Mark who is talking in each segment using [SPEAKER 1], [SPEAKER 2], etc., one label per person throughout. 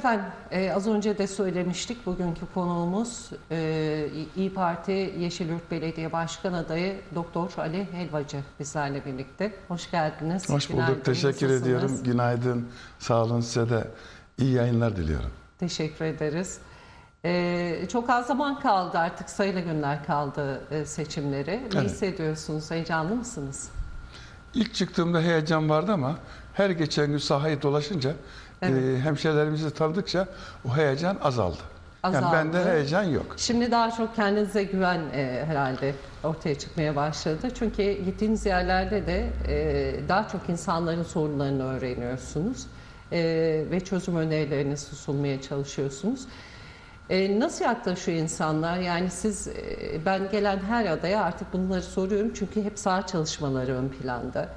[SPEAKER 1] Efendim e, az önce de söylemiştik bugünkü konuğumuz e, İyi Parti Yeşilyurt Belediye Başkan Adayı Doktor Ali Helvacı bizlerle birlikte. Hoş geldiniz.
[SPEAKER 2] Hoş bulduk.
[SPEAKER 1] Günaydın,
[SPEAKER 2] Teşekkür
[SPEAKER 1] nasılsınız?
[SPEAKER 2] ediyorum. Günaydın. Sağ olun size de iyi yayınlar diliyorum.
[SPEAKER 1] Teşekkür ederiz. E, çok az zaman kaldı artık sayılı günler kaldı e, seçimleri. Ne
[SPEAKER 2] Evet.
[SPEAKER 1] hissediyorsunuz? Heyecanlı mısınız?
[SPEAKER 2] İlk çıktığımda heyecan vardı ama her geçen gün sahayı dolaşınca
[SPEAKER 1] Evet.
[SPEAKER 2] e, hemşehrilerimizi tanıdıkça o heyecan azaldı.
[SPEAKER 1] Azaldı.
[SPEAKER 2] Yani bende heyecan yok.
[SPEAKER 1] Şimdi daha çok kendinize güven e, herhalde ortaya çıkmaya başladı. Çünkü gittiğiniz yerlerde de e, daha çok insanların sorunlarını öğreniyorsunuz E, ve çözüm önerilerinizi sunmaya çalışıyorsunuz. E, nasıl yaklaşıyor insanlar? Yani siz, e, ben gelen her adaya artık bunları soruyorum çünkü hep saha çalışmaları ön planda.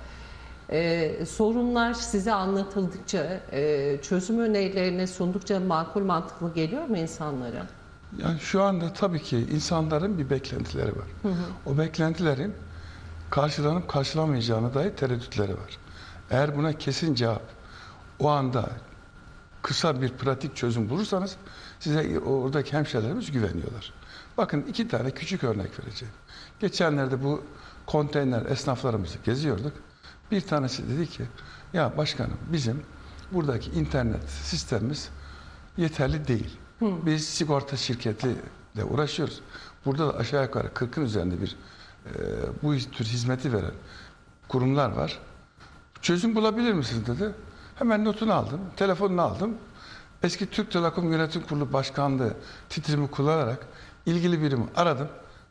[SPEAKER 1] E, sorunlar size anlatıldıkça, e, çözüm önerilerini sundukça makul mantıklı geliyor mu insanlara?
[SPEAKER 2] Yani şu anda tabii ki insanların bir beklentileri var. O beklentilerin karşılanıp karşılamayacağına dair tereddütleri var. Eğer buna kesin cevap o anda kısa bir pratik çözüm bulursanız size oradaki hemşehrilerimiz güveniyorlar. Bakın iki tane küçük örnek vereceğim. Geçenlerde bu konteyner esnaflarımızı geziyorduk. Bir tanesi dedi ki ya başkanım bizim buradaki internet sistemimiz yeterli değil. Biz sigorta şirketiyle uğraşıyoruz. Burada da aşağı yukarı 40'ın üzerinde bir e, bu tür hizmeti veren kurumlar var. Çözüm bulabilir misiniz dedi. Hemen notunu aldım, telefonunu aldım. Eski Türk Telekom Yönetim Kurulu Başkanlığı titrimi kullanarak ilgili birimi aradım.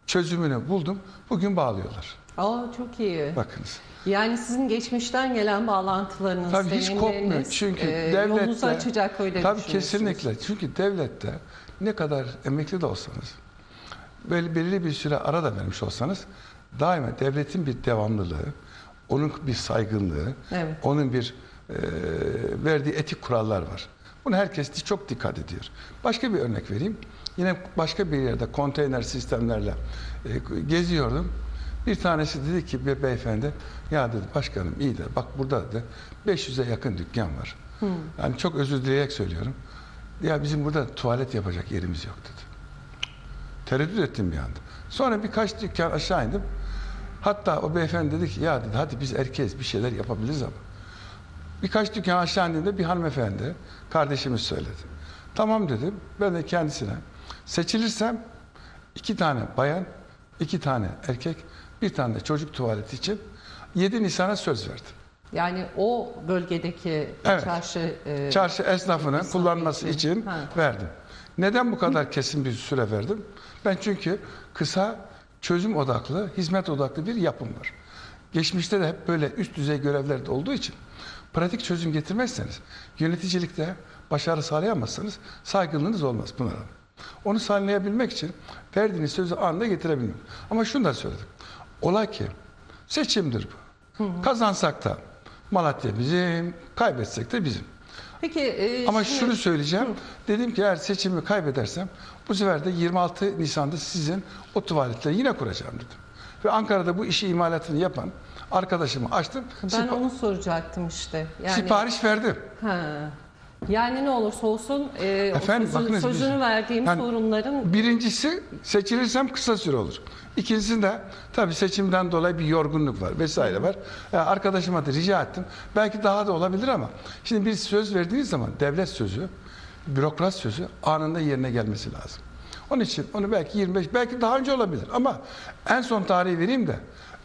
[SPEAKER 2] Çözümünü buldum. Bugün bağlıyorlar.
[SPEAKER 1] Aa çok iyi.
[SPEAKER 2] Bakınız.
[SPEAKER 1] Yani sizin geçmişten gelen bağlantılarınız,
[SPEAKER 2] Tabii hiç kopmuyor. Çünkü
[SPEAKER 1] e,
[SPEAKER 2] devlette
[SPEAKER 1] yolunuzu açacak öyle
[SPEAKER 2] Tabii
[SPEAKER 1] düşünüyorsunuz.
[SPEAKER 2] kesinlikle. Çünkü devlette ne kadar emekli de olsanız belli, belirli bir süre ara da vermiş olsanız daima devletin bir devamlılığı, onun bir saygınlığı,
[SPEAKER 1] Evet.
[SPEAKER 2] onun bir e, verdiği etik kurallar var. Bunu herkes çok dikkat ediyor. Başka bir örnek vereyim. Yine başka bir yerde konteyner sistemlerle e, geziyordum. Bir tanesi dedi ki bir beyefendi ya dedi başkanım iyi de bak burada dedi 500'e yakın dükkan var. Yani çok özür dileyerek söylüyorum. Ya bizim burada tuvalet yapacak yerimiz yok dedi. Tereddüt ettim bir anda. Sonra birkaç dükkan aşağı indim. Hatta o beyefendi dedi ki ya dedi hadi biz erkeğiz bir şeyler yapabiliriz ama. Birkaç dükkan aşağı indiğimde bir hanımefendi kardeşimiz söyledi. Tamam dedim. Ben de kendisine seçilirsem iki tane bayan, iki tane erkek, bir tane de çocuk tuvaleti için 7 Nisan'a söz verdim.
[SPEAKER 1] Yani o bölgedeki
[SPEAKER 2] Evet.
[SPEAKER 1] çarşı... e,
[SPEAKER 2] Çarşı esnafının kullanması
[SPEAKER 1] için.
[SPEAKER 2] için
[SPEAKER 1] Ha.
[SPEAKER 2] verdim. Neden bu kadar kesin bir süre verdim? Ben çünkü kısa, çözüm odaklı, hizmet odaklı bir yapım var. Geçmişte de hep böyle üst düzey görevlerde olduğu için pratik çözüm getirmezseniz, yöneticilikte başarı sağlayamazsanız saygınlığınız olmaz Pınar. Onu sağlayabilmek için verdiğiniz sözü anında getirebilmem. Ama şunu da söyledim. Ola ki seçimdir bu. Kazansak da Malatya bizim, kaybetsek de bizim.
[SPEAKER 1] Peki e,
[SPEAKER 2] Ama
[SPEAKER 1] şimdi-
[SPEAKER 2] şunu söyleyeceğim. Dedim ki eğer seçimi kaybedersem bu sefer de 26 Nisan'da sizin o tuvaletleri yine kuracağım dedim. Ve Ankara'da bu işi imalatını yapan arkadaşımı açtım.
[SPEAKER 1] Ben
[SPEAKER 2] sipa-
[SPEAKER 1] onu soracaktım işte. Yani,
[SPEAKER 2] Sipariş verdim.
[SPEAKER 1] Ha. Yani ne olursa olsun e,
[SPEAKER 2] Efendim,
[SPEAKER 1] sözü-
[SPEAKER 2] bakınız biz-
[SPEAKER 1] sözünü verdiğim
[SPEAKER 2] Yani
[SPEAKER 1] sorunların
[SPEAKER 2] Birincisi seçilirsem kısa süre olur. İkincisinde tabii seçimden dolayı bir yorgunluk var vesaire var. Ya arkadaşıma da rica ettim. Belki daha da olabilir ama şimdi bir söz verdiğiniz zaman devlet sözü, bürokrat sözü anında yerine gelmesi lazım. Onun için onu belki 25, belki daha önce olabilir ama en son tarihi vereyim de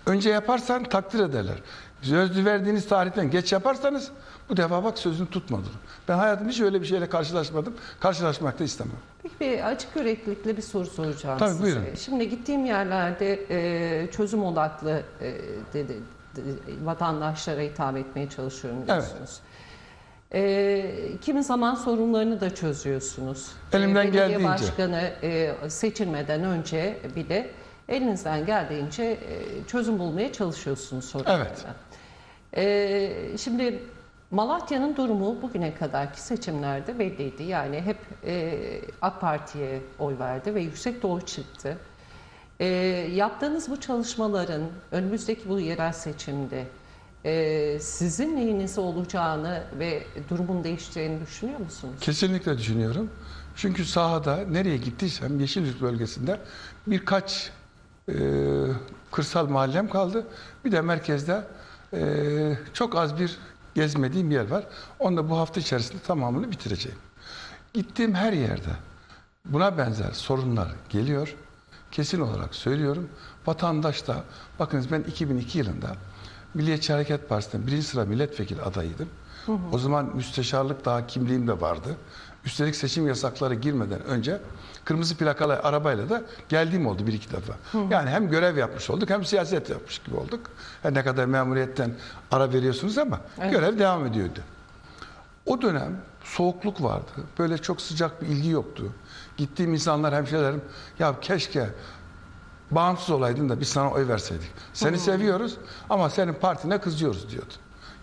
[SPEAKER 2] önce yaparsan takdir ederler. Sözlü verdiğiniz tarihten geç yaparsanız bu defa bak sözünü tutmadın. Ben hayatımda hiç öyle bir şeyle karşılaşmadım. Karşılaşmak da istemem.
[SPEAKER 1] Peki bir açık yüreklilikle bir soru soracağım
[SPEAKER 2] Tabii,
[SPEAKER 1] size.
[SPEAKER 2] buyurun.
[SPEAKER 1] Şimdi gittiğim yerlerde e, çözüm odaklı e, dedi, de- vatandaşlara hitap etmeye çalışıyorum
[SPEAKER 2] Evet.
[SPEAKER 1] diyorsunuz. E, kimi zaman sorunlarını da çözüyorsunuz.
[SPEAKER 2] Elimden
[SPEAKER 1] E,
[SPEAKER 2] geldiğince.
[SPEAKER 1] başkanı e, seçilmeden önce bile elinizden geldiğince e, çözüm bulmaya çalışıyorsunuz sorunlara.
[SPEAKER 2] Evet.
[SPEAKER 1] Ee, şimdi Malatya'nın durumu bugüne kadarki seçimlerde belliydi. Yani hep e, AK Parti'ye oy verdi ve yüksek oy çıktı. Ee, yaptığınız bu çalışmaların önümüzdeki bu yerel seçimde e, sizin lehinize olacağını ve durumun değişeceğini düşünüyor musunuz?
[SPEAKER 2] Kesinlikle düşünüyorum. Çünkü sahada nereye gittiysem Yeşilyurt bölgesinde birkaç e, kırsal mahallem kaldı. Bir de merkezde e, çok az bir gezmediğim yer var. Onu da bu hafta içerisinde tamamını bitireceğim. Gittiğim her yerde buna benzer sorunlar geliyor. Kesin olarak söylüyorum. Vatandaş da, bakınız ben 2002 yılında Milliyetçi Hareket Partisi'nin birinci sıra milletvekili adayıydım. O zaman müsteşarlık daha kimliğim de vardı. Üstelik seçim yasakları girmeden önce kırmızı plakalı arabayla da geldiğim oldu bir iki defa. Yani hem görev yapmış olduk hem siyaset yapmış gibi olduk. Her ne kadar memuriyetten ara veriyorsunuz ama
[SPEAKER 1] Evet.
[SPEAKER 2] görev devam ediyordu. O dönem soğukluk vardı. Böyle çok sıcak bir ilgi yoktu. Gittiğim insanlar hemşehrilerim ya keşke bağımsız olaydın da biz sana oy verseydik. Seni seviyoruz ama senin partine kızıyoruz diyordu.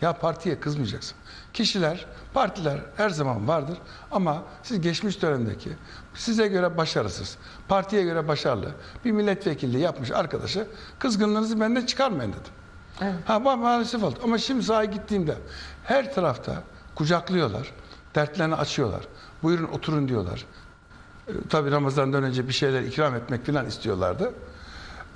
[SPEAKER 2] Ya partiye kızmayacaksın. Kişiler, partiler her zaman vardır ama siz geçmiş dönemdeki size göre başarısız, partiye göre başarılı bir milletvekilliği yapmış arkadaşı kızgınlığınızı benden çıkarmayın dedim.
[SPEAKER 1] Evet.
[SPEAKER 2] Ha ma- maalesef oldu. Ama şimdi sahaya gittiğimde her tarafta kucaklıyorlar, dertlerini açıyorlar. Buyurun oturun diyorlar. Ee, tabii Ramazan'dan önce bir şeyler ikram etmek falan istiyorlardı.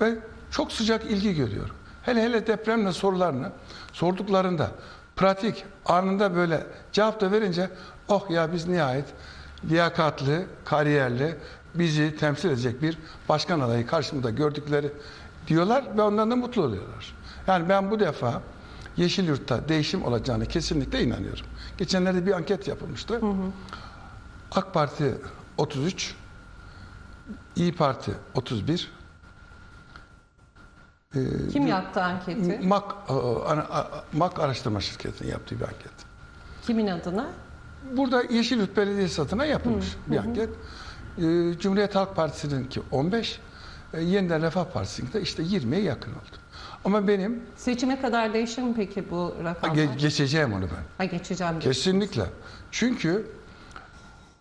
[SPEAKER 2] Ve çok sıcak ilgi görüyorum. Hele hele depremle sorularını sorduklarında pratik anında böyle cevap da verince oh ya biz nihayet liyakatlı, kariyerli, bizi temsil edecek bir başkan adayı karşımda gördükleri diyorlar ve ondan da mutlu oluyorlar. Yani ben bu defa Yeşilyurt'ta değişim olacağını kesinlikle inanıyorum. Geçenlerde bir anket yapılmıştı. AK Parti 33, İyi Parti 31,
[SPEAKER 1] Kim yaptı anketi?
[SPEAKER 2] MAK, MAK araştırma şirketinin yaptığı bir anket.
[SPEAKER 1] Kimin adına?
[SPEAKER 2] Burada Yeşilyurt Belediyesi adına yapılmış bir anket. Ee, Cumhuriyet Halk Partisi'ninki 15, e, Yeniden Refah Partisi'ninki de işte 20'ye yakın oldu. Ama benim
[SPEAKER 1] Seçime kadar değişir mi peki bu rakamlar?
[SPEAKER 2] ge- geçeceğim onu ben.
[SPEAKER 1] Ha geçeceğim.
[SPEAKER 2] Kesinlikle. Çünkü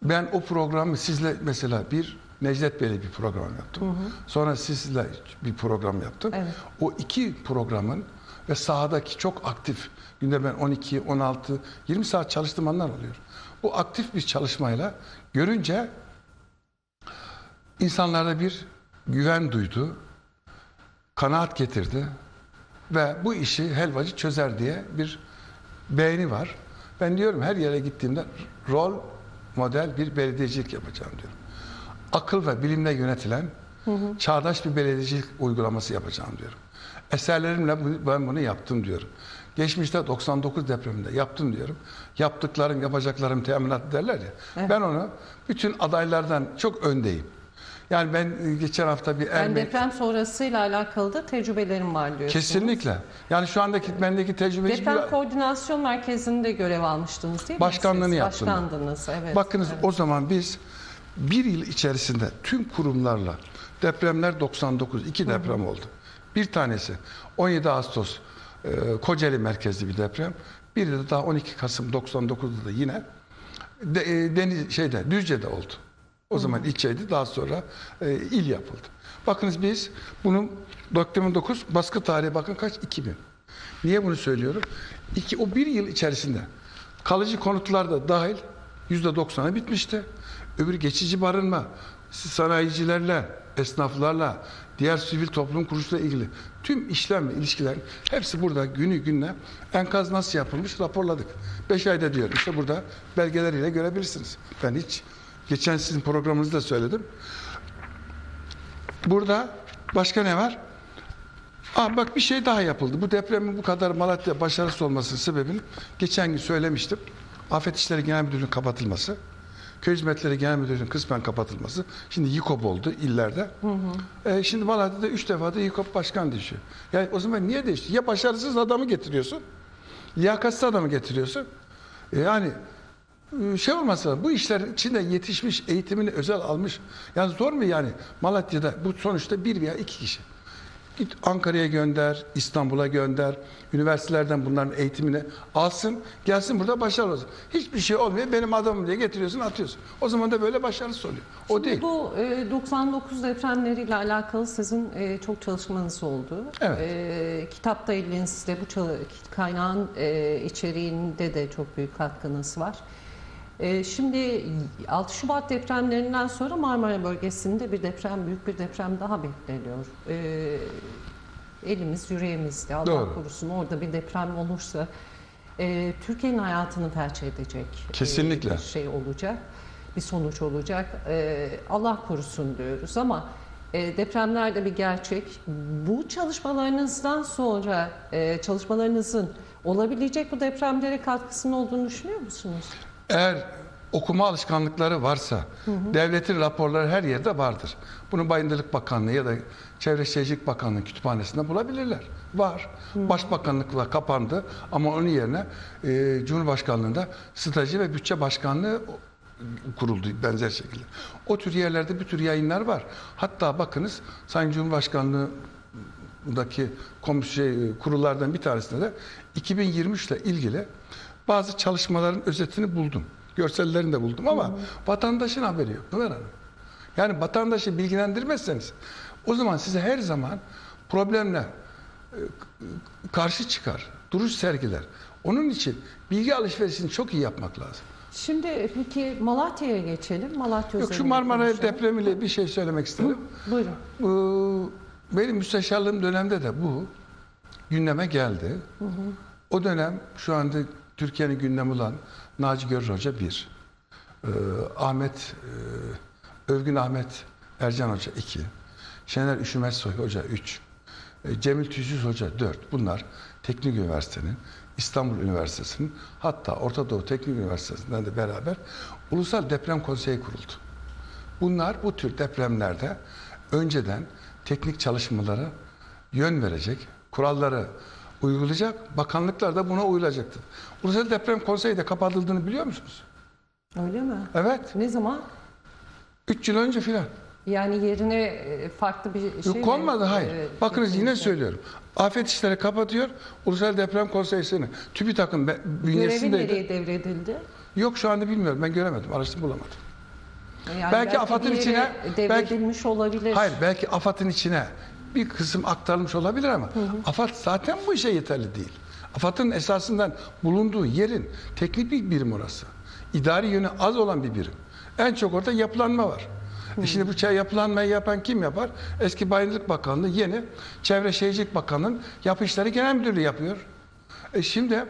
[SPEAKER 2] ben o programı sizle mesela bir Necdet Bey'le bir program yaptım. Sonra sizle bir program yaptım.
[SPEAKER 1] Evet.
[SPEAKER 2] O iki programın ve sahadaki çok aktif, günde ben 12, 16, 20 saat çalıştığım anlar oluyor. Bu aktif bir çalışmayla görünce insanlarda bir güven duydu, kanaat getirdi ve bu işi helvacı çözer diye bir beğeni var. Ben diyorum her yere gittiğimde rol model bir belediyecilik yapacağım diyorum. Akıl ve bilimle yönetilen çağdaş bir belediyecilik uygulaması yapacağım diyorum. Eserlerimle ben bunu yaptım diyorum. Geçmişte 99 depreminde yaptım diyorum. Yaptıklarım, yapacaklarım teminat derler ya.
[SPEAKER 1] Evet.
[SPEAKER 2] Ben onu bütün adaylardan çok öndeyim. Yani ben e, geçen hafta bir
[SPEAKER 1] Yani
[SPEAKER 2] Ermeni...
[SPEAKER 1] deprem sonrasıyla alakalı da tecrübelerim var diyorsunuz.
[SPEAKER 2] Kesinlikle. Yani şu andaki bendeki tecrübe hiçbir-
[SPEAKER 1] Deprem Koordinasyon Merkezi'nde görev almıştınız değil mi?
[SPEAKER 2] Başkanlığını
[SPEAKER 1] siz?
[SPEAKER 2] yaptım.
[SPEAKER 1] Başkandınız evet.
[SPEAKER 2] Bakınız
[SPEAKER 1] evet.
[SPEAKER 2] o zaman biz bir yıl içerisinde tüm kurumlarla depremler 99, iki deprem oldu. Bir tanesi 17 Ağustos e, Kocaeli merkezli bir deprem. Biri de daha 12 Kasım 99'da da yine de, e, deniz şeyde Düzce'de oldu. O zaman ilçeydi daha sonra e, il yapıldı. Bakınız biz bunun 99 baskı tarihi bakın kaç 2000. Niye bunu söylüyorum? İki, o bir yıl içerisinde kalıcı konutlar da dahil %90'a bitmişti. Öbür geçici barınma, sanayicilerle, esnaflarla, diğer sivil toplum kuruluşlarıyla ilgili tüm işlem ve ilişkilerin hepsi burada günü gününe enkaz nasıl yapılmış raporladık. 5 ayda diyor. İşte burada belgeleriyle görebilirsiniz. Ben hiç geçen sizin programınızda söyledim. Burada başka ne var? Aa, bak bir şey daha yapıldı. Bu depremin bu kadar Malatya başarısız olmasının sebebini geçen gün söylemiştim. Afet İşleri Genel Müdürlüğü'nün kapatılması. Köy Hizmetleri Genel Müdürlüğü'nün kısmen kapatılması. Şimdi YİKOP oldu illerde. Ee, şimdi Malatya'da üç defa da YİKOP başkan değişiyor. Yani o zaman niye değişti? Ya başarısız adamı getiriyorsun, liyakatsiz adamı getiriyorsun. E, yani e, şey olmasa bu işler içinde yetişmiş, eğitimini özel almış. Yani zor mu yani Malatya'da bu sonuçta bir veya iki kişi. Git Ankara'ya gönder, İstanbul'a gönder. Üniversitelerden bunların eğitimini alsın. Gelsin burada başarılı olsun. Hiçbir şey olmuyor. Benim adamım diye getiriyorsun atıyorsun. O zaman da böyle başarısız oluyor. O değil.
[SPEAKER 1] Bu e, 99 depremleriyle alakalı sizin e, çok çalışmanız oldu.
[SPEAKER 2] Evet.
[SPEAKER 1] E, kitapta elinizde bu kaynağın e, içeriğinde de çok büyük katkınız var. E, şimdi 6 Şubat depremlerinden sonra Marmara bölgesinde bir deprem, büyük bir deprem daha bekleniyor. E, elimiz yüreğimizde. Allah
[SPEAKER 2] Doğru.
[SPEAKER 1] korusun orada bir deprem olursa e, Türkiye'nin hayatını felç edecek e,
[SPEAKER 2] Kesinlikle.
[SPEAKER 1] bir şey olacak. Bir sonuç olacak. E, Allah korusun diyoruz ama e, depremler de bir gerçek. Bu çalışmalarınızdan sonra e, çalışmalarınızın olabilecek bu depremlere katkısının olduğunu düşünüyor musunuz?
[SPEAKER 2] Eğer okuma alışkanlıkları varsa devletin raporları her yerde vardır. Bunu Bayındırlık Bakanlığı ya da Çevre Şehircilik Bakanlığı kütüphanesinde bulabilirler. Var. Başbakanlıkla kapandı ama onun yerine e, Cumhurbaşkanlığında Strateji ve Bütçe Başkanlığı kuruldu benzer şekilde. O tür yerlerde bir tür yayınlar var. Hatta bakınız Sayın Cumhurbaşkanlığı daki komis- şey, kurullardan bir tanesinde de 2023 ile ilgili bazı çalışmaların özetini buldum. Görsellerini de buldum ama vatandaşın haberi yok Pınar Hanım. Yani vatandaşı bilgilendirmezseniz o zaman size her zaman problemler e, karşı çıkar, duruş sergiler. Onun için bilgi alışverişini çok iyi yapmak lazım.
[SPEAKER 1] Şimdi peki Malatya'ya geçelim. Malatya
[SPEAKER 2] Yok şu Marmara depremiyle bir şey söylemek isterim.
[SPEAKER 1] Buyurun.
[SPEAKER 2] Bu, benim müsteşarlığım dönemde de bu gündeme geldi. O dönem şu anda Türkiye'nin gündemi olan Naci Görür Hoca bir, Ee, Ahmet e, Övgün Ahmet Ercan Hoca iki, Şener Üşümezsoy Hoca üç, e, Cemil Tüzüz Hoca dört. Bunlar Teknik Üniversite'nin, İstanbul Üniversitesi'nin hatta Orta Doğu Teknik Üniversitesi'nden de beraber Ulusal Deprem Konseyi kuruldu. Bunlar bu tür depremlerde önceden teknik çalışmalara yön verecek, kuralları uygulayacak, bakanlıklar da buna uyulacaktır. Ulusal Deprem Konseyi de kapatıldığını biliyor musunuz?
[SPEAKER 1] Öyle mi?
[SPEAKER 2] Evet,
[SPEAKER 1] Ne zaman?
[SPEAKER 2] 3 yıl önce filan.
[SPEAKER 1] Yani yerine e, farklı bir şey
[SPEAKER 2] Yok
[SPEAKER 1] mi?
[SPEAKER 2] konmadı hayır.
[SPEAKER 1] E,
[SPEAKER 2] Bakınız yine
[SPEAKER 1] getirildi?
[SPEAKER 2] söylüyorum. Afet işleri kapatıyor, Ulusal Deprem Konseyi'ni. TÜBİTAK'ın be-
[SPEAKER 1] Görevi
[SPEAKER 2] bünyesindeydi.
[SPEAKER 1] nereye devredildi?
[SPEAKER 2] Yok şu anda bilmiyorum, ben göremedim, araştırma bulamadım.
[SPEAKER 1] Yani
[SPEAKER 2] Belki AFAD'ın
[SPEAKER 1] bir yere
[SPEAKER 2] içine-
[SPEAKER 1] devredilmiş olabilir.
[SPEAKER 2] Hayır belki AFAD'ın içine bir kısım aktarılmış olabilir ama AFAD zaten bu işe yeterli değil. AFAD'ın esasından bulunduğu yerin teknik bir birim orası. İdari yönü az olan bir birim. En çok orada yapılanma var. E şimdi bu çay yapılanmayı yapan kim yapar? Eski Bayındırlık Bakanlığı yeni Çevre Şehircilik Bakanlığı'nın Yapı İşleri Genel Müdürlüğü yapıyor. E şimdi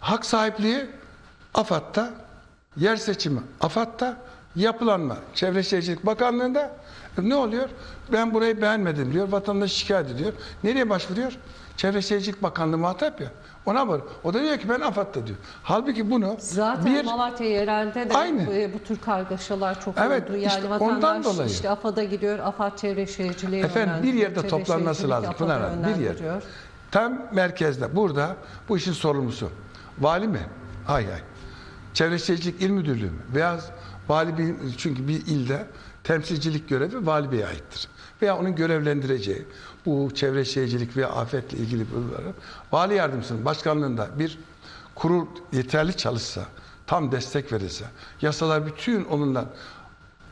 [SPEAKER 2] hak sahipliği AFAD'da, yer seçimi AFAD'da, yapılanma Çevre Şehircilik Bakanlığı'nda E ne oluyor? Ben burayı beğenmedim diyor, vatandaş şikayet ediyor. Nereye başvuruyor? Çevre Şehircilik Bakanlığı muhatap ya. Ona var. O da diyor ki ben AFAD'da diyor. Halbuki bunu
[SPEAKER 1] Zaten
[SPEAKER 2] bir
[SPEAKER 1] Malatya yerelde de
[SPEAKER 2] Aynı.
[SPEAKER 1] bu, bu tür kargaşalar çok
[SPEAKER 2] Evet,
[SPEAKER 1] oldu. Yani
[SPEAKER 2] işte
[SPEAKER 1] vatandaş
[SPEAKER 2] ondan dolayı.
[SPEAKER 1] işte AFAD'a gidiyor, AFAD Çevre Şehirciliği
[SPEAKER 2] Efendim bir yerde
[SPEAKER 1] Çevre
[SPEAKER 2] toplanması lazım Pınar Hanım. Bir yer. Tam merkezde. Burada bu işin sorumlusu. Vali mi? Hay hay. Çevre Şehircilik İl Müdürlüğü mü? Veya vali bir, çünkü bir ilde temsilcilik görevi vali beye aittir. Veya onun görevlendireceği bu çevre şehircilik veya afetle ilgili bunları vali yardımcısının başkanlığında bir kurul yeterli çalışsa, tam destek verirse, yasalar bütün onunla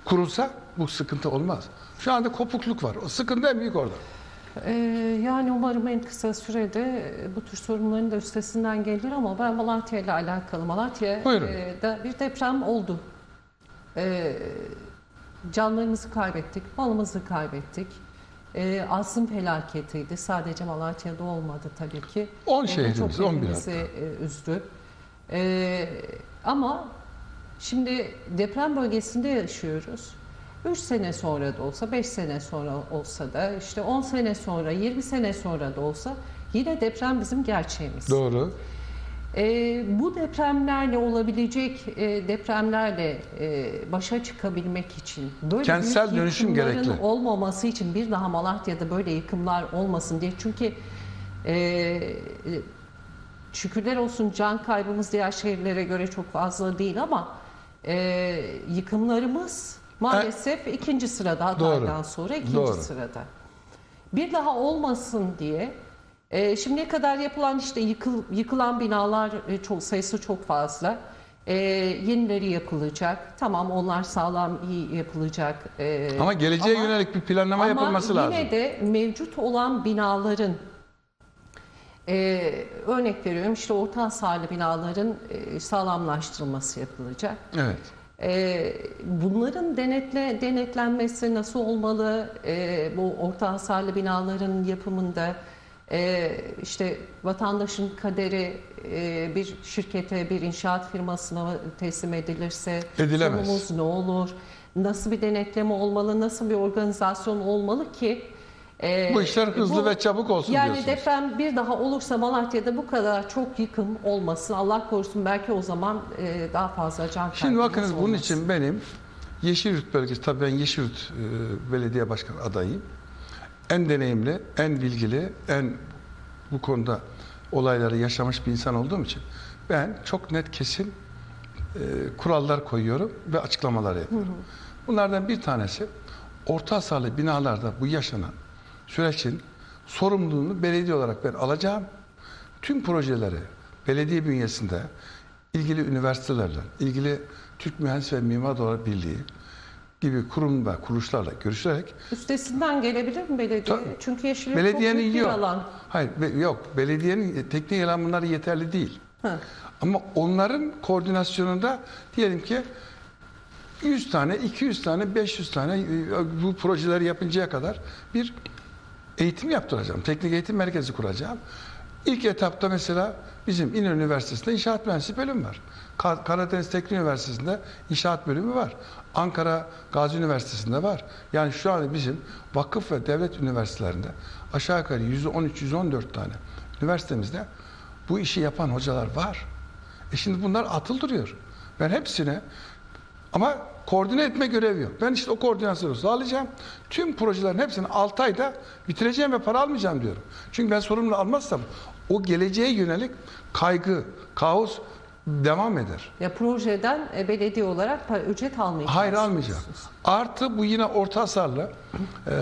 [SPEAKER 2] kurulsa bu sıkıntı olmaz. Şu anda kopukluk var. O sıkıntı en büyük orada.
[SPEAKER 1] Ee, yani umarım en kısa sürede bu tür sorunların da üstesinden gelir ama ben Malatya ile alakalı Malatya
[SPEAKER 2] Buyurun.
[SPEAKER 1] e, bir deprem oldu. Ee, canlarımızı kaybettik, malımızı kaybettik. Ee, Asım felaketiydi. Sadece Malatya'da olmadı tabii ki.
[SPEAKER 2] 10
[SPEAKER 1] O da
[SPEAKER 2] şehrimiz,
[SPEAKER 1] çok
[SPEAKER 2] 11
[SPEAKER 1] hepimizi e, üzdü. Ee, ama şimdi deprem bölgesinde yaşıyoruz. 3 sene sonra da olsa, 5 sene sonra olsa da, işte 10 sene sonra, 20 sene sonra da olsa yine deprem bizim gerçeğimiz.
[SPEAKER 2] Doğru.
[SPEAKER 1] Ee, bu depremlerle olabilecek e, depremlerle e, başa çıkabilmek için böyle
[SPEAKER 2] Kentsel
[SPEAKER 1] büyük
[SPEAKER 2] dönüşüm gerekli.
[SPEAKER 1] olmaması için bir daha Malatya'da böyle yıkımlar olmasın diye çünkü e, şükürler olsun can kaybımız diğer şehirlere göre çok fazla değil ama e, yıkımlarımız maalesef ikinci sırada Hatay'dan sonra ikinci
[SPEAKER 2] Doğru.
[SPEAKER 1] sırada. bir daha olmasın diye e, şimdiye kadar yapılan işte yıkıl, yıkılan binalar e, çok sayısı çok fazla. E, yenileri yapılacak. Tamam onlar sağlam iyi yapılacak. E,
[SPEAKER 2] Ama geleceğe
[SPEAKER 1] ama-
[SPEAKER 2] yönelik bir planlama
[SPEAKER 1] ama
[SPEAKER 2] yapılması
[SPEAKER 1] yine
[SPEAKER 2] lazım.
[SPEAKER 1] de mevcut olan binaların e, örnek veriyorum işte orta hasarlı binaların e, sağlamlaştırılması yapılacak.
[SPEAKER 2] Evet.
[SPEAKER 1] E, bunların denetle denetlenmesi nasıl olmalı? E, bu orta hasarlı binaların yapımında e, işte vatandaşın kaderi e, bir şirkete, bir inşaat firmasına teslim edilirse
[SPEAKER 2] Edilemez.
[SPEAKER 1] sonumuz ne olur? Nasıl bir denetleme olmalı? Nasıl bir organizasyon olmalı ki? e,
[SPEAKER 2] Bu işler hızlı
[SPEAKER 1] bu-
[SPEAKER 2] ve çabuk olsun
[SPEAKER 1] yani
[SPEAKER 2] diyorsunuz.
[SPEAKER 1] deprem bir daha olursa Malatya'da bu kadar çok yıkım olmasın. Allah korusun belki o zaman e, daha fazla can
[SPEAKER 2] Şimdi bakınız bunun
[SPEAKER 1] olmasın.
[SPEAKER 2] için benim Yeşilyurt bölgesi, tabii ben Yeşilyurt e, belediye başkanı adayıyım. En deneyimli, en bilgili, en bu konuda olayları yaşamış bir insan olduğum için ben çok net kesin e, kurallar koyuyorum ve açıklamalar yapıyorum. Bunlardan bir tanesi orta hasarlı binalarda bu yaşanan süreçin sorumluluğunu belediye olarak ben alacağım. Tüm projeleri belediye bünyesinde ilgili üniversitelerle, ilgili Türk Mühendis ve Mimar Birliği gibi kurum ve kuruluşlarla görüşerek
[SPEAKER 1] Üstesinden gelebilir mi belediye?
[SPEAKER 2] Tabii.
[SPEAKER 1] Çünkü Yeşilyurt çok
[SPEAKER 2] belediyenin
[SPEAKER 1] büyük bir alan.
[SPEAKER 2] Hayır be- yok. Belediyenin teknik elemanları yeterli değil.
[SPEAKER 1] Hı.
[SPEAKER 2] Ama onların koordinasyonunda diyelim ki 100 tane, 200 tane, 500 tane e, bu projeleri yapıncaya kadar bir eğitim yaptıracağım. Teknik eğitim merkezi kuracağım. İlk etapta mesela bizim İnönü Üniversitesi'nde inşaat mühendisliği bölümü var. Ka- Karadeniz Teknik Üniversitesi'nde inşaat bölümü var. Ankara Gazi Üniversitesi'nde var. Yani şu an bizim vakıf ve devlet üniversitelerinde aşağı yukarı %13-14 tane üniversitemizde bu işi yapan hocalar var. E şimdi bunlar atıl duruyor. Ben hepsine ama koordine etme görevi yok. Ben işte o koordinasyonu sağlayacağım. Tüm projelerin hepsini 6 ayda bitireceğim ve para almayacağım diyorum. Çünkü ben sorumluluğu almazsam o geleceğe yönelik kaygı, kaos devam eder.
[SPEAKER 1] Ya projeden e, belediye olarak para, ücret almayacağız.
[SPEAKER 2] Hayır almayacağım. Artı bu yine orta hasarlı e,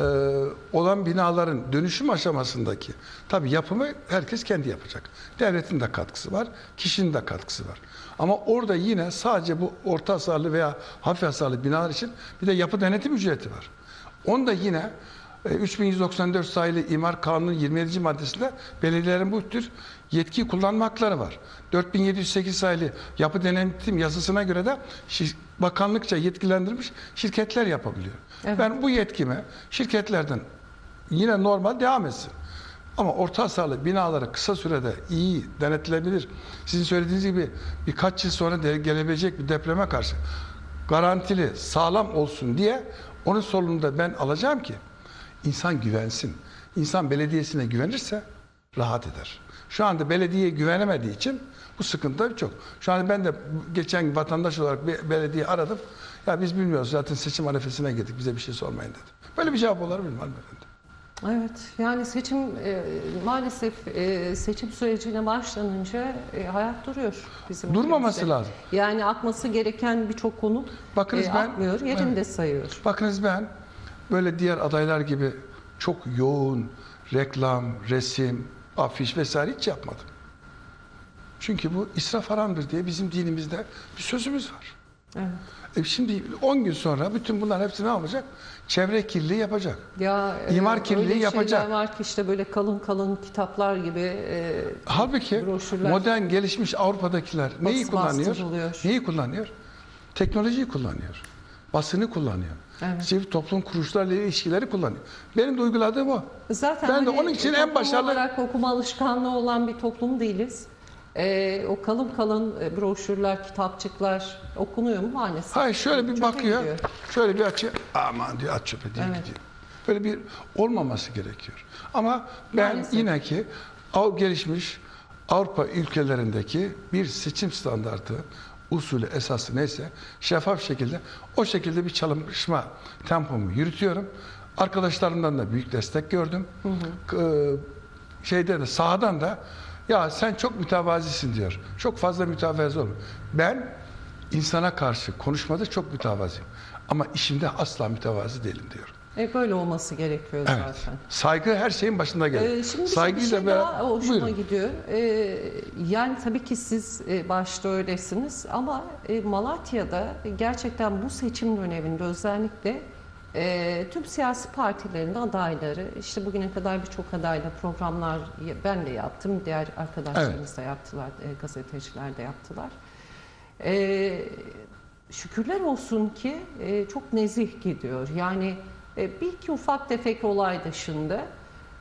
[SPEAKER 2] olan binaların dönüşüm aşamasındaki tabii yapımı herkes kendi yapacak. Devletin de katkısı var, kişinin de katkısı var. Ama orada yine sadece bu orta hasarlı veya hafif hasarlı binalar için bir de yapı denetim ücreti var. Onda yine e, 3194 sayılı İmar Kanunu 27. maddesinde belediyelerin bu tür yetki kullanma hakları var. 4708 sayılı yapı denetim yasasına göre de bakanlıkça yetkilendirilmiş şirketler yapabiliyor.
[SPEAKER 1] Evet.
[SPEAKER 2] Ben bu yetkime şirketlerden yine normal devam etsin. Ama orta hasarlı binaları kısa sürede iyi denetlenebilir. Sizin söylediğiniz gibi birkaç yıl sonra gelebilecek bir depreme karşı garantili, sağlam olsun diye onun sorumluluğunu da ben alacağım ki insan güvensin. İnsan belediyesine güvenirse rahat eder. Şu anda belediyeye güvenemediği için bu sıkıntı çok. Şu anda ben de geçen vatandaş olarak bir belediye aradım. Ya biz bilmiyoruz zaten seçim arefesine girdik bize bir şey sormayın dedim. Böyle bir cevap olabilir mi hanımefendi?
[SPEAKER 1] Evet yani seçim e, maalesef e, seçim sürecine başlanınca e, hayat duruyor bizim
[SPEAKER 2] Durmaması
[SPEAKER 1] ülkemizde.
[SPEAKER 2] lazım.
[SPEAKER 1] Yani akması gereken birçok konu
[SPEAKER 2] Bakınız
[SPEAKER 1] e,
[SPEAKER 2] ben-
[SPEAKER 1] akmıyor, yerinde sayıyor.
[SPEAKER 2] Bakınız ben böyle diğer adaylar gibi çok yoğun reklam, resim, afiş vesaire hiç yapmadım. Çünkü bu israf haramdır diye bizim dinimizde bir sözümüz var.
[SPEAKER 1] Evet.
[SPEAKER 2] E şimdi 10 gün sonra bütün bunlar hepsi ne yapacak? Çevre kirliliği yapacak.
[SPEAKER 1] Ya e,
[SPEAKER 2] İmar kirliliği
[SPEAKER 1] öyle
[SPEAKER 2] yapacak.
[SPEAKER 1] şeyler var ki işte böyle kalın kalın kitaplar gibi e,
[SPEAKER 2] Halbuki
[SPEAKER 1] broşürler.
[SPEAKER 2] modern gelişmiş Avrupa'dakiler neyi
[SPEAKER 1] Bas-
[SPEAKER 2] kullanıyor? Neyi kullanıyor? Teknolojiyi kullanıyor. Basını kullanıyor.
[SPEAKER 1] Evet.
[SPEAKER 2] Sivil toplum kuruluşlarıyla ilişkileri kullanıyor. Benim de uyguladığım o.
[SPEAKER 1] Zaten
[SPEAKER 2] Ben de
[SPEAKER 1] hani
[SPEAKER 2] onun için en başarılı-
[SPEAKER 1] olarak okuma alışkanlığı olan bir toplum değiliz. E, o kalın kalın e, broşürler, kitapçıklar okunuyor mu maalesef?
[SPEAKER 2] Hayır şöyle bir
[SPEAKER 1] Çöpe
[SPEAKER 2] bakıyor.
[SPEAKER 1] gidiyor.
[SPEAKER 2] Şöyle bir açıyor. Aman diyor at çöpe diye
[SPEAKER 1] Evet.
[SPEAKER 2] gidiyor. Böyle bir olmaması gerekiyor. Ama ben
[SPEAKER 1] Maalesef.
[SPEAKER 2] yine ki gelişmiş Avrupa ülkelerindeki bir seçim standartı usulü esası neyse şeffaf şekilde o şekilde bir çalışma tempomu yürütüyorum. Arkadaşlarımdan da büyük destek gördüm. K- şeyde de sahadan da ya sen çok mütevazisin diyor. Çok fazla mütevazi olma. Ben insana karşı konuşmada çok mütevazıyım. Ama işimde asla mütevazi değilim diyor.
[SPEAKER 1] E, böyle olması gerekiyor
[SPEAKER 2] Evet.
[SPEAKER 1] zaten.
[SPEAKER 2] Saygı her şeyin başında gelir.
[SPEAKER 1] Ee, şimdi bir
[SPEAKER 2] Saygıyla
[SPEAKER 1] şey
[SPEAKER 2] beraber-
[SPEAKER 1] daha hoşuma
[SPEAKER 2] Buyurun.
[SPEAKER 1] gidiyor. Ee, yani tabii ki siz e, başta öylesiniz ama e, Malatya'da gerçekten bu seçim döneminde özellikle e, tüm siyasi partilerin adayları, işte bugüne kadar birçok adayla programlar ben de yaptım, diğer arkadaşlarımız da yaptılar, e, gazeteciler de yaptılar. E, şükürler olsun ki e, çok nezih gidiyor. Yani bir iki ufak tefek olay dışında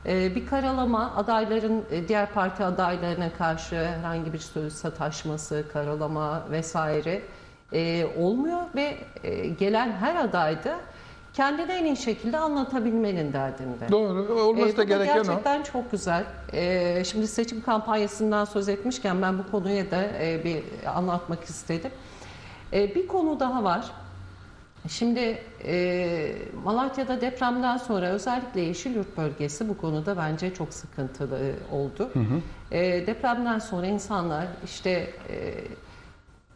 [SPEAKER 1] e, bir karalama adayların e, diğer parti adaylarına karşı herhangi bir söz sataşması, karalama vesaire e, olmuyor ve e, gelen her adayda kendini en iyi şekilde anlatabilmenin derdinde.
[SPEAKER 2] Doğru. Olması
[SPEAKER 1] Ee,
[SPEAKER 2] da gereken o.
[SPEAKER 1] gerçekten çok güzel. Ee, şimdi seçim kampanyasından söz etmişken ben bu konuya da e, bir anlatmak istedim. Ee, bir konu daha var. Şimdi e, Malatya'da depremden sonra özellikle Yeşilyurt bölgesi bu konuda bence çok sıkıntılı e, oldu. E, depremden sonra insanlar işte e,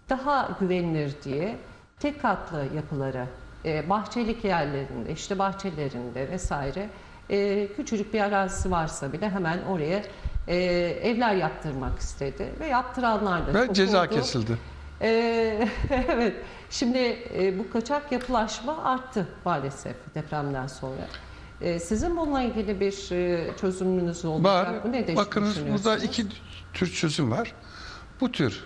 [SPEAKER 1] daha güvenilir diye tek katlı yapılara, e, bahçelik yerlerinde, işte bahçelerinde vesaire e, küçücük bir arazisi varsa bile hemen oraya e, evler yaptırmak istedi ve yaptıranlar da
[SPEAKER 2] Ve
[SPEAKER 1] çok
[SPEAKER 2] ceza
[SPEAKER 1] oldu.
[SPEAKER 2] kesildi.
[SPEAKER 1] Ee, evet. Şimdi e, bu kaçak yapılaşma arttı maalesef depremden sonra. Ee, sizin bununla ilgili bir e, çözümünüz olacak
[SPEAKER 2] Var.
[SPEAKER 1] mı? Ne
[SPEAKER 2] Bakınız burada iki tür çözüm var. Bu tür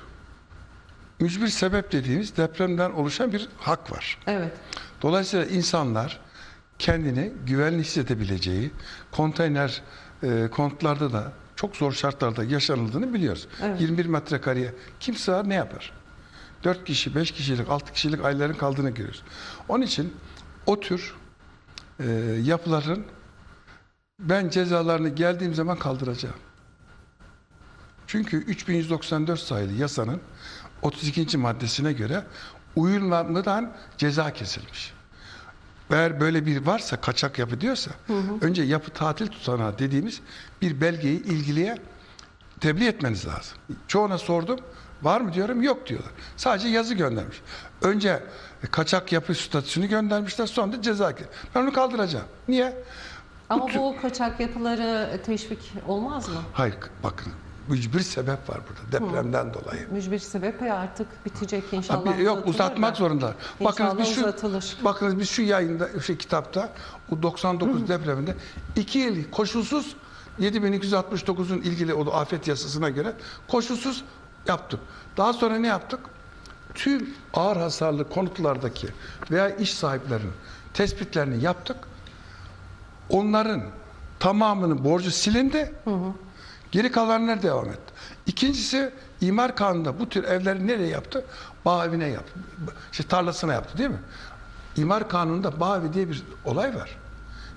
[SPEAKER 2] mücbir sebep dediğimiz depremden oluşan bir hak var.
[SPEAKER 1] Evet.
[SPEAKER 2] Dolayısıyla insanlar kendini güvenli hissedebileceği konteyner e, kontlarda da çok zor şartlarda yaşanıldığını biliyoruz.
[SPEAKER 1] Evet.
[SPEAKER 2] 21 metrekareye kim sığar ne yapar? 4 kişi, 5 kişilik, 6 kişilik ailelerin kaldığını görüyoruz. Onun için o tür e, yapıların ben cezalarını geldiğim zaman kaldıracağım. Çünkü 3194 sayılı yasanın 32. maddesine göre uyulmadan ceza kesilmiş. Eğer böyle bir varsa kaçak yapı diyorsa önce yapı tatil tutanağı dediğimiz bir belgeyi ilgiliye tebliğ etmeniz lazım. Çoğuna sordum. Var mı diyorum yok diyorlar. Sadece yazı göndermiş. Önce kaçak yapı statüsünü göndermişler sonra da ceza. Ben onu kaldıracağım. Niye?
[SPEAKER 1] Ama
[SPEAKER 2] tür-
[SPEAKER 1] bu kaçak yapıları teşvik olmaz mı?
[SPEAKER 2] Hayır bakın mücbir sebep var burada depremden dolayı.
[SPEAKER 1] Mücbir sebeple artık bitecek inşallah.
[SPEAKER 2] Tabii, yok uzatmak
[SPEAKER 1] da.
[SPEAKER 2] zorunda. Bakınız biz şu
[SPEAKER 1] uzatılır.
[SPEAKER 2] bakınız biz şu yayında şu kitapta o 99 depreminde 2 yıl koşulsuz 7269'un ilgili o afet yasasına göre koşulsuz yaptık. Daha sonra ne yaptık? Tüm ağır hasarlı konutlardaki veya iş sahiplerinin tespitlerini yaptık. Onların tamamının borcu silindi. Geri kalanlar devam etti. İkincisi imar kanunda bu tür evleri nereye yaptı? Bağ evine yaptı. İşte tarlasına yaptı değil mi? İmar kanununda bağ evi diye bir olay var.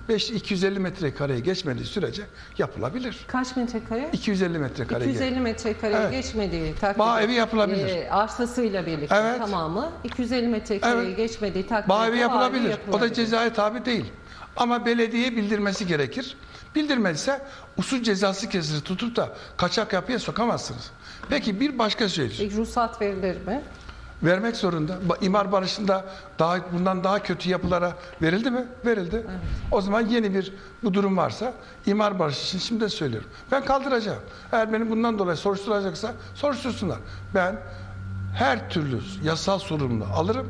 [SPEAKER 2] 5 250 metrekareye geçmediği sürece yapılabilir.
[SPEAKER 1] Kaç metrekare?
[SPEAKER 2] 250 metrekareye
[SPEAKER 1] 250 metrekareye
[SPEAKER 2] Evet.
[SPEAKER 1] geçmediği takdirde
[SPEAKER 2] Bağ evi yapılabilir.
[SPEAKER 1] e, arsasıyla birlikte
[SPEAKER 2] Evet.
[SPEAKER 1] tamamı 250 metrekareye
[SPEAKER 2] Evet.
[SPEAKER 1] geçmediği takdirde
[SPEAKER 2] Bağ evi
[SPEAKER 1] bağ evi
[SPEAKER 2] yapılabilir. O da
[SPEAKER 1] yapılabilir.
[SPEAKER 2] cezaya tabi değil. Ama belediye bildirmesi gerekir. Bildirmezse usul cezası kesilir tutup da kaçak yapıya sokamazsınız. Peki bir başka şey.
[SPEAKER 1] İlk ruhsat verilir mi?
[SPEAKER 2] Vermek zorunda. İmar barışında daha bundan daha kötü yapılara verildi mi? Verildi. O zaman yeni bir bu durum varsa imar barışı için şimdi de söylüyorum. Ben kaldıracağım. Eğer beni bundan dolayı soruşturacaksa soruştursunlar. Ben her türlü yasal sorumluluğu alırım.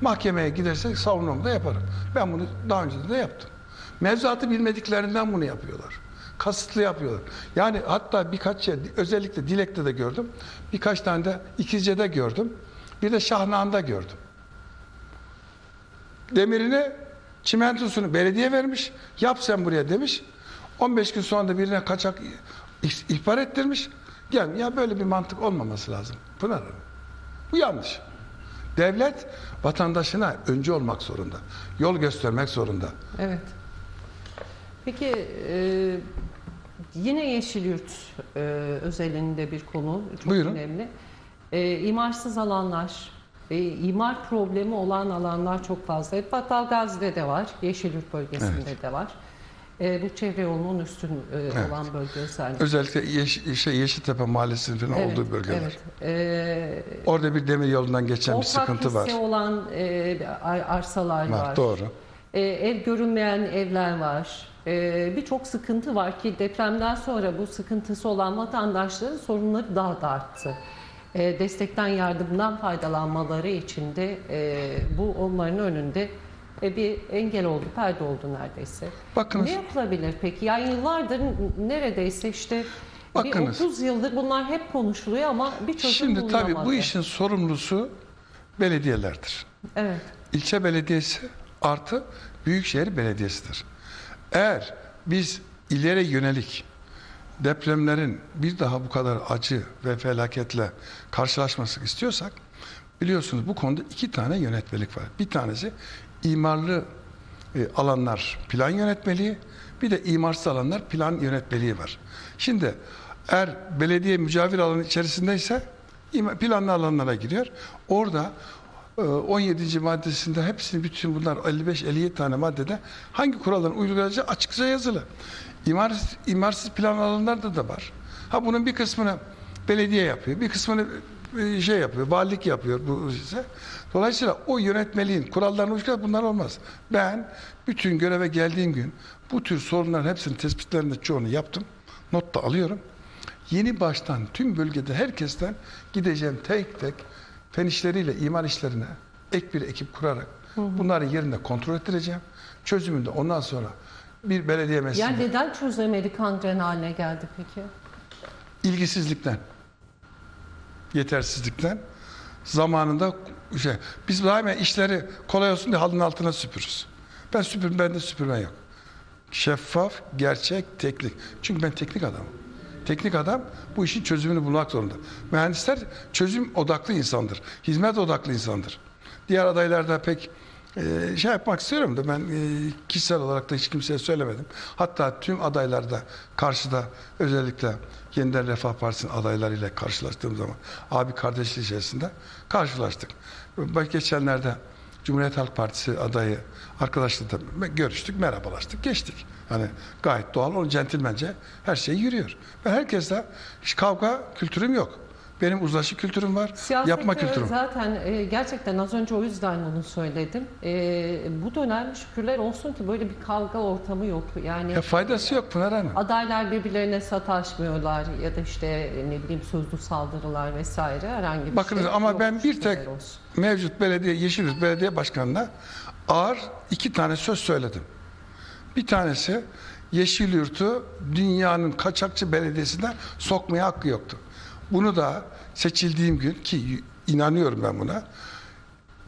[SPEAKER 2] Mahkemeye gidersek savunmamı da yaparım. Ben bunu daha önce de yaptım. Mevzuatı bilmediklerinden bunu yapıyorlar. Kasıtlı yapıyorlar. Yani hatta birkaç yer, özellikle Dilek'te de gördüm. Birkaç tane de İkizce'de gördüm. Bir de Şahnağı'nda gördüm. Demirini, çimentosunu belediye vermiş. Yap sen buraya demiş. 15 gün sonra da birine kaçak ih- ihbar ettirmiş. Gel ya böyle bir mantık olmaması lazım. Pınar Hanım. Bu yanlış. Devlet vatandaşına önce olmak zorunda. Yol göstermek zorunda.
[SPEAKER 1] Evet. Peki e, yine Yeşilyurt e, özelinde bir konu çok
[SPEAKER 2] Buyurun.
[SPEAKER 1] önemli. E, imarsız alanlar, e, imar problemi olan alanlar çok fazla. Battal Gazi'de de var, Yeşilyurt bölgesinde de var. E, bu çevre yolunun üstün e, olan bölge özellikle.
[SPEAKER 2] Özellikle Yeş şey, Yeşiltepe Mahallesi'nin falan
[SPEAKER 1] Evet,
[SPEAKER 2] olduğu bölgeler.
[SPEAKER 1] Evet. E,
[SPEAKER 2] Orada bir demir yolundan geçen bir sıkıntı var.
[SPEAKER 1] olan e, ar- arsalar var.
[SPEAKER 2] Var, doğru.
[SPEAKER 1] E, ev görünmeyen evler var. E, Birçok sıkıntı var ki depremden sonra bu sıkıntısı olan vatandaşların sorunları daha da arttı. E, destekten yardımdan faydalanmaları için de e, bu onların önünde e, bir engel oldu, perde oldu neredeyse.
[SPEAKER 2] Bakınız.
[SPEAKER 1] Ne yapılabilir peki? Yani yıllardır neredeyse işte
[SPEAKER 2] Bakınız.
[SPEAKER 1] bir 30 yıldır bunlar hep konuşuluyor ama bir çözüm
[SPEAKER 2] Şimdi tabii bu işin sorumlusu belediyelerdir.
[SPEAKER 1] Evet.
[SPEAKER 2] İlçe belediyesi artı büyükşehir belediyesidir. Eğer biz ileri yönelik depremlerin bir daha bu kadar acı ve felaketle karşılaşmasını istiyorsak biliyorsunuz bu konuda iki tane yönetmelik var. Bir tanesi imarlı e, alanlar plan yönetmeliği, bir de imarsız alanlar plan yönetmeliği var. Şimdi eğer belediye mücavir alanı içerisindeyse planlı alanlara giriyor. Orada e, 17. maddesinde hepsini bütün bunlar 55-57 tane maddede hangi kuralların uygulanacağı açıkça yazılı. İmar, imarsız plan alanlarda da var. Ha bunun bir kısmını belediye yapıyor, bir kısmını e, şey yapıyor, valilik yapıyor bu ise. Dolayısıyla o yönetmeliğin kurallarını uygulamak bunlar olmaz. Ben bütün göreve geldiğim gün bu tür sorunların hepsinin tespitlerinde çoğunu yaptım. Not da alıyorum. Yeni baştan tüm bölgede herkesten gideceğim tek tek fen işleriyle imar işlerine ek bir ekip kurarak bunları yerinde kontrol ettireceğim. Çözümünde ondan sonra bir belediye meclisinde
[SPEAKER 1] Yani neden çözemedik kangren haline geldi peki?
[SPEAKER 2] ilgisizlikten, yetersizlikten zamanında şey, biz daima işleri kolay olsun diye halının altına süpürürüz. Ben süpür, bende süpürme yok. Şeffaf, gerçek, teknik. Çünkü ben teknik adamım. Teknik adam bu işin çözümünü bulmak zorunda. Mühendisler çözüm odaklı insandır. Hizmet odaklı insandır. Diğer adaylarda pek e, şey yapmak istiyorum da ben e, kişisel olarak da hiç kimseye söylemedim. Hatta tüm adaylarda karşıda özellikle Yeniden Refah Partisi'nin adaylarıyla karşılaştığım zaman abi kardeşliği içerisinde karşılaştık. Bak geçenlerde Cumhuriyet Halk Partisi adayı arkadaşla da görüştük, merhabalaştık, geçtik. Hani gayet doğal, o centilmence her şey yürüyor. Ben herkesle hiç kavga kültürüm yok. Benim uzlaşı kültürüm var,
[SPEAKER 1] Siyasette
[SPEAKER 2] yapma kültürüm.
[SPEAKER 1] zaten e, gerçekten az önce o yüzden onu söyledim. E, bu dönem şükürler olsun ki böyle bir kavga ortamı yok. Yani
[SPEAKER 2] Ya faydası yok Pınar Hanım.
[SPEAKER 1] adaylar birbirlerine sataşmıyorlar ya da işte ne bileyim sözlü saldırılar vesaire herhangi bir
[SPEAKER 2] Bakınız
[SPEAKER 1] şey
[SPEAKER 2] ama ben bir tek
[SPEAKER 1] olsun.
[SPEAKER 2] mevcut belediye Yeşilyurt Belediye Başkanı'na ağır iki tane söz söyledim. Bir tanesi Yeşilyurt'u dünyanın kaçakçı belediyesine sokmaya hakkı yoktu. Bunu da seçildiğim gün ki inanıyorum ben buna.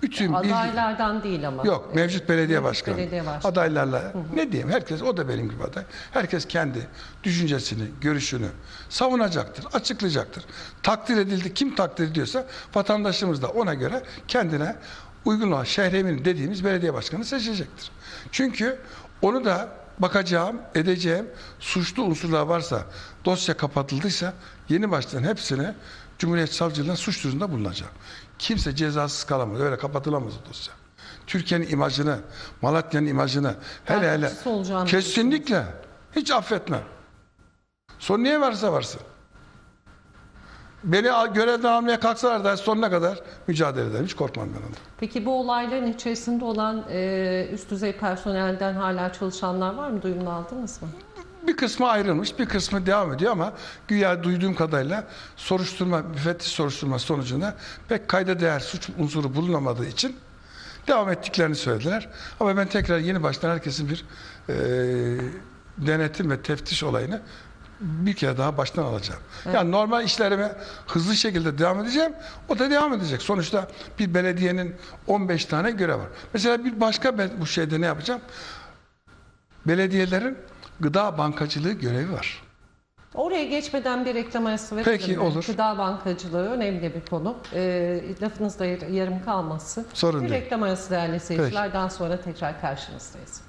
[SPEAKER 2] Bütün bilgi-
[SPEAKER 1] Adaylardan değil ama.
[SPEAKER 2] Yok mevcut belediye
[SPEAKER 1] Mevcut
[SPEAKER 2] başkanı.
[SPEAKER 1] belediye başkanı.
[SPEAKER 2] Adaylarla ne diyeyim herkes o da benim gibi aday. Herkes kendi düşüncesini, görüşünü savunacaktır, açıklayacaktır. Takdir edildi kim takdir ediyorsa vatandaşımız da ona göre kendine uygun olan şehremin dediğimiz belediye başkanı seçecektir. Çünkü onu da bakacağım, edeceğim suçlu unsurlar varsa, dosya kapatıldıysa yeni baştan hepsini Cumhuriyet Savcılığına suç duyurusunda bulunacağım. Kimse cezasız kalamaz. Öyle kapatılamaz o dosya. Türkiye'nin imajını, Malatya'nın imajını hele hele kesinlikle hiç affetmem. Son niye varsa varsın. Beni görevden almaya kalksalar da sonuna kadar mücadele ederim. Hiç korkmam ben ondan.
[SPEAKER 1] Peki bu olayların içerisinde olan e, üst düzey personelden hala çalışanlar var mı? Duyumunu aldınız mı?
[SPEAKER 2] Bir kısmı ayrılmış, bir kısmı devam ediyor ama güya duyduğum kadarıyla soruşturma, müfettiş soruşturma sonucunda pek kayda değer suç unsuru bulunamadığı için devam ettiklerini söylediler. Ama ben tekrar yeni baştan herkesin bir e, denetim ve teftiş olayını bir kere daha baştan alacağım. Yani normal işlerime hızlı şekilde devam edeceğim. O da devam edecek. Sonuçta bir belediyenin 15 tane görev var. Mesela bir başka ben bu şeyde ne yapacağım? Belediyelerin gıda bankacılığı görevi var.
[SPEAKER 1] Oraya geçmeden bir reklam arası verelim.
[SPEAKER 2] Peki, olur.
[SPEAKER 1] Gıda bankacılığı önemli bir konu. E, lafınızda yar- yarım kalmasın.
[SPEAKER 2] Sorun
[SPEAKER 1] bir
[SPEAKER 2] değil.
[SPEAKER 1] reklam arası değerli seyirciler. Daha sonra tekrar karşınızdayız.